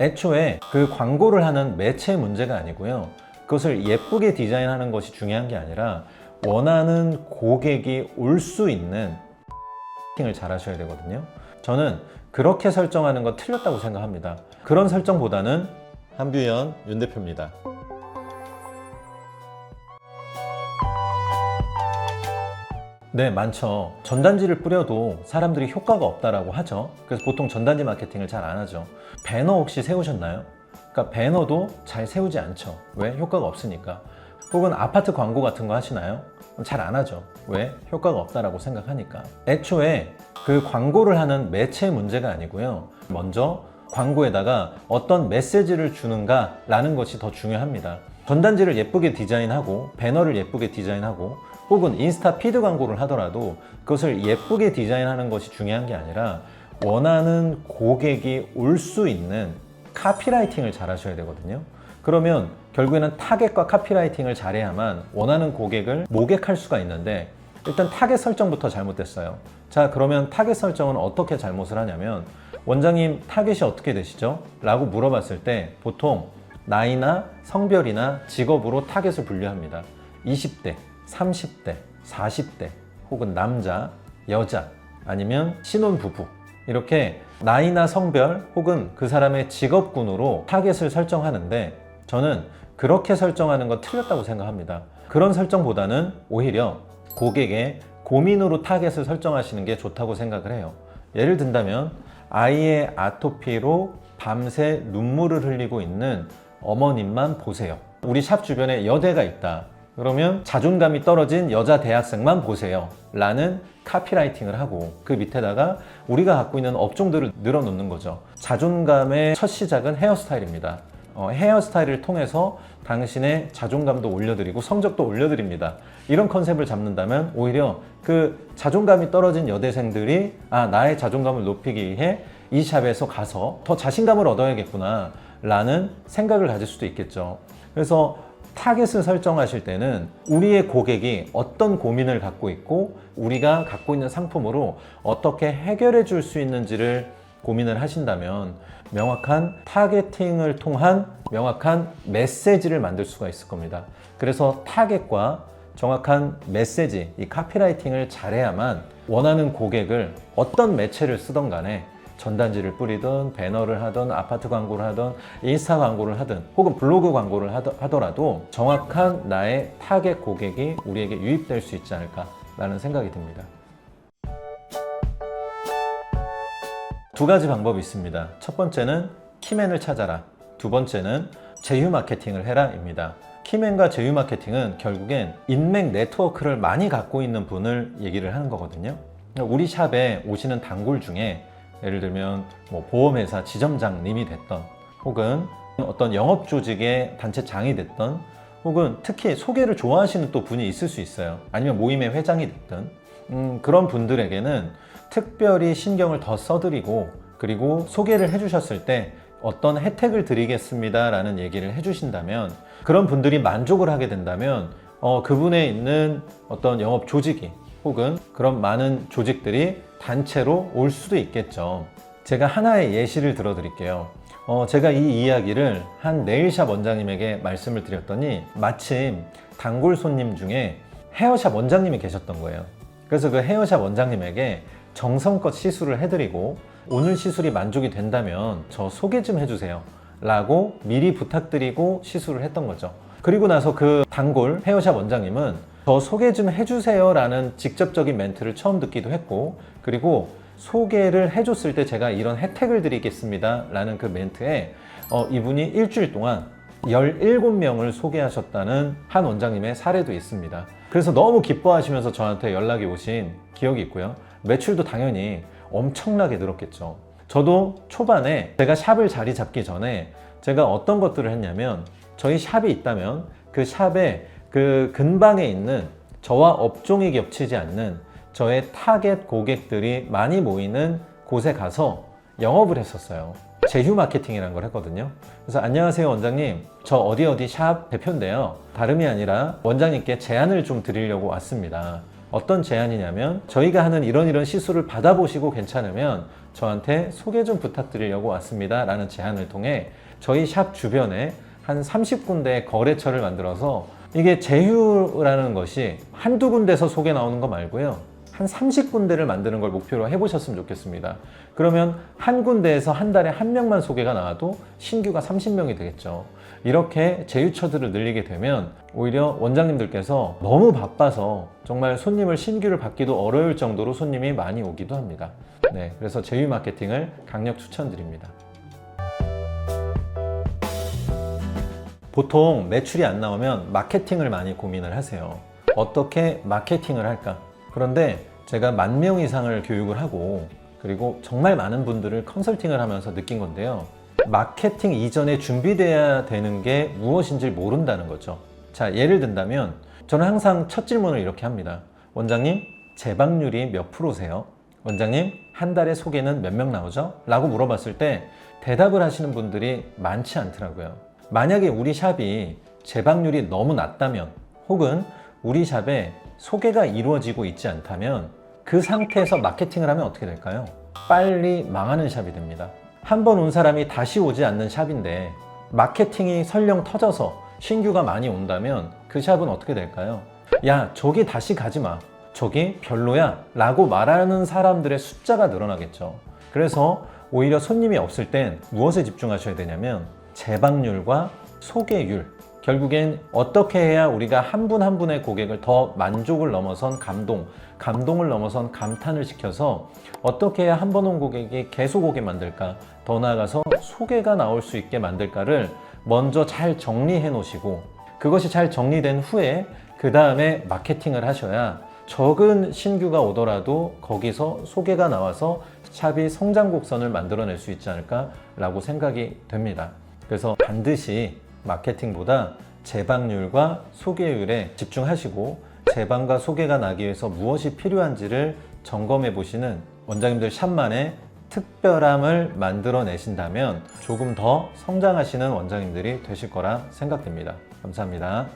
애초에 그 광고를 하는 매체 문제가 아니고요. 그것을 예쁘게 디자인하는 것이 중요한 게 아니라 원하는 고객이 올 수 있는 팅을 잘 하셔야 되거든요. 저는 그렇게 설정하는 건 틀렸다고 생각합니다. 그런 설정보다는 한뷰현 윤 대표입니다. 네, 많죠. 전단지를 뿌려도 사람들이 효과가 없다라고 하죠. 그래서 보통 전단지 마케팅을 잘 안 하죠. 배너 혹시 세우셨나요? 그러니까 배너도 잘 세우지 않죠. 왜? 효과가 없으니까. 혹은 아파트 광고 같은 거 하시나요? 잘 안 하죠. 왜? 효과가 없다라고 생각하니까. 애초에 그 광고를 하는 매체 문제가 아니고요. 먼저 광고에다가 어떤 메시지를 주는가라는 것이 더 중요합니다. 전단지를 예쁘게 디자인하고 배너를 예쁘게 디자인하고 혹은 인스타 피드 광고를 하더라도 그것을 예쁘게 디자인하는 것이 중요한 게 아니라 원하는 고객이 올 수 있는 카피라이팅을 잘 하셔야 되거든요. 그러면 결국에는 타겟과 카피라이팅을 잘해야만 원하는 고객을 모객할 수가 있는데 일단 타겟 설정부터 잘못됐어요. 자, 그러면 타겟 설정은 어떻게 잘못을 하냐면 원장님 타겟이 어떻게 되시죠? 라고 물어봤을 때 보통 나이나 성별이나 직업으로 타겟을 분류합니다. 20대, 30대, 40대, 혹은 남자, 여자, 아니면 신혼부부. 이렇게 나이나 성별 혹은 그 사람의 직업군으로 타겟을 설정하는데 저는 그렇게 설정하는 건 틀렸다고 생각합니다. 그런 설정보다는 오히려 고객의 고민으로 타겟을 설정하시는 게 좋다고 생각을 해요. 예를 든다면 아이의 아토피로 밤새 눈물을 흘리고 있는 어머님만 보세요. 우리 샵 주변에 여대가 있다. 그러면 자존감이 떨어진 여자 대학생만 보세요. 라는 카피라이팅을 하고 그 밑에다가 우리가 갖고 있는 업종들을 늘어놓는 거죠. 자존감의 첫 시작은 헤어스타일입니다. 어, 헤어스타일을 통해서 당신의 자존감도 올려드리고 성적도 올려드립니다. 이런 컨셉을 잡는다면 오히려 그 자존감이 떨어진 여대생들이 아, 나의 자존감을 높이기 위해 이 샵에서 가서 더 자신감을 얻어야겠구나 라는 생각을 가질 수도 있겠죠. 그래서 타겟을 설정하실 때는 우리의 고객이 어떤 고민을 갖고 있고 우리가 갖고 있는 상품으로 어떻게 해결해 줄 수 있는지를 고민을 하신다면 명확한 타겟팅을 통한 명확한 메시지를 만들 수가 있을 겁니다. 그래서 타겟과 정확한 메시지, 이 카피라이팅을 잘해야만 원하는 고객을 어떤 매체를 쓰던 간에 전단지를 뿌리든 배너를 하든 아파트 광고를 하든 인스타 광고를 하든 혹은 블로그 광고를 하더- 하더라도 정확한 나의 타겟 고객이 우리에게 유입될 수 있지 않을까라는 생각이 듭니다. 두 가지 방법이 있습니다. 첫 번째는 키맨을 찾아라. 두 번째는 제휴 마케팅을 해라입니다. 키맨과 제휴 마케팅은 결국엔 인맥 네트워크를 많이 갖고 있는 분을 얘기를 하는 거거든요. 우리 샵에 오시는 단골 중에 예를 들면 뭐 보험회사 지점장님이 됐던 혹은 어떤 영업 조직의 단체장이 됐던 혹은 특히 소개를 좋아하시는 또 분이 있을 수 있어요. 아니면 모임의 회장이 됐든 음, 그런 분들에게는 특별히 신경을 더 써드리고 그리고 소개를 해주셨을 때 어떤 혜택을 드리겠습니다 라는 얘기를 해주신다면 그런 분들이 만족을 하게 된다면 어, 그분에 있는 어떤 영업 조직이 혹은 그런 많은 조직들이 단체로 올 수도 있겠죠. 제가 하나의 예시를 들어 드릴게요. 어, 제가 이 이야기를 한 네일샵 원장님에게 말씀을 드렸더니 마침 단골 손님 중에 헤어샵 원장님이 계셨던 거예요. 그래서 그 헤어샵 원장님에게 정성껏 시술을 해드리고 오늘 시술이 만족이 된다면 저 소개 좀 해주세요. 라고 미리 부탁드리고 시술을 했던 거죠. 그리고 나서 그 단골 헤어샵 원장님은 저 소개 좀 해주세요 라는 직접적인 멘트를 처음 듣기도 했고 그리고 소개를 해줬을 때 제가 이런 혜택을 드리겠습니다 라는 그 멘트에 어, 이분이 일주일 동안 17명을 소개하셨다는 한 원장님의 사례도 있습니다. 그래서 너무 기뻐하시면서 저한테 연락이 오신 기억이 있고요. 매출도 당연히 엄청나게 늘었겠죠. 저도 초반에 제가 샵을 자리 잡기 전에 제가 어떤 것들을 했냐면 저희 샵이 있다면 그 샵에 그 근방에 있는 저와 업종이 겹치지 않는 저의 타겟 고객들이 많이 모이는 곳에 가서 영업을 했었어요. 제휴 마케팅이라는 걸 했거든요. 그래서 안녕하세요 원장님, 저 어디 어디 샵 대표인데요. 다름이 아니라 원장님께 제안을 좀 드리려고 왔습니다. 어떤 제안이냐면 저희가 하는 이런 이런 시술을 받아보시고 괜찮으면 저한테 소개 좀 부탁드리려고 왔습니다. 라는 제안을 통해 저희 샵 주변에 한 30군데의 거래처를 만들어서 이게 제휴라는 것이 한두 군데서 소개 나오는 거 말고요. 한 30군데를 만드는 걸 목표로 해보셨으면 좋겠습니다. 그러면 한 군데에서 한 달에 한 명만 소개가 나와도 신규가 30명이 되겠죠. 이렇게 제휴처들을 늘리게 되면 오히려 원장님들께서 너무 바빠서 정말 손님을 신규를 받기도 어려울 정도로 손님이 많이 오기도 합니다. 네, 그래서 제휴 마케팅을 강력 추천드립니다. 보통 매출이 안 나오면 마케팅을 많이 고민을 하세요. 어떻게 마케팅을 할까? 그런데 제가 만 명 이상을 교육을 하고 그리고 정말 많은 분들을 컨설팅을 하면서 느낀 건데요. 마케팅 이전에 준비돼야 되는 게 무엇인지 모른다는 거죠. 자, 예를 든다면 저는 항상 첫 질문을 이렇게 합니다. 원장님, 재방률이 몇 프로세요? 원장님, 한 달에 소개는 몇 명 나오죠? 라고 물어봤을 때 대답을 하시는 분들이 많지 않더라고요. 만약에 우리 샵이 재방률이 너무 낮다면 혹은 우리 샵에 소개가 이루어지고 있지 않다면 그 상태에서 마케팅을 하면 어떻게 될까요? 빨리 망하는 샵이 됩니다. 한 번 온 사람이 다시 오지 않는 샵인데 마케팅이 설령 터져서 신규가 많이 온다면 그 샵은 어떻게 될까요? 야, 저기 다시 가지 마. 저기 별로야. 라고 말하는 사람들의 숫자가 늘어나겠죠. 그래서 오히려 손님이 없을 땐 무엇에 집중하셔야 되냐면 재방률과 소개율. 결국엔 어떻게 해야 우리가 한분한 분의 고객을 더 만족을 넘어선 감동, 감동을 넘어선 감탄을 시켜서 어떻게 해야 한 번 온 고객이 계속 오게 만들까, 더 나아가서 소개가 나올 수 있게 만들까를 먼저 잘 정리해 놓으시고 그것이 잘 정리된 후에 그 다음에 마케팅을 하셔야 적은 신규가 오더라도 거기서 소개가 나와서 샵이 성장 곡선을 만들어낼 수 있지 않을까라고 생각이 됩니다. 그래서 반드시 마케팅보다 재방률과 소개율에 집중하시고 재방과 소개가 나기 위해서 무엇이 필요한지를 점검해 보시는 원장님들 샵만의 특별함을 만들어내신다면 조금 더 성장하시는 원장님들이 되실 거라 생각됩니다. 감사합니다.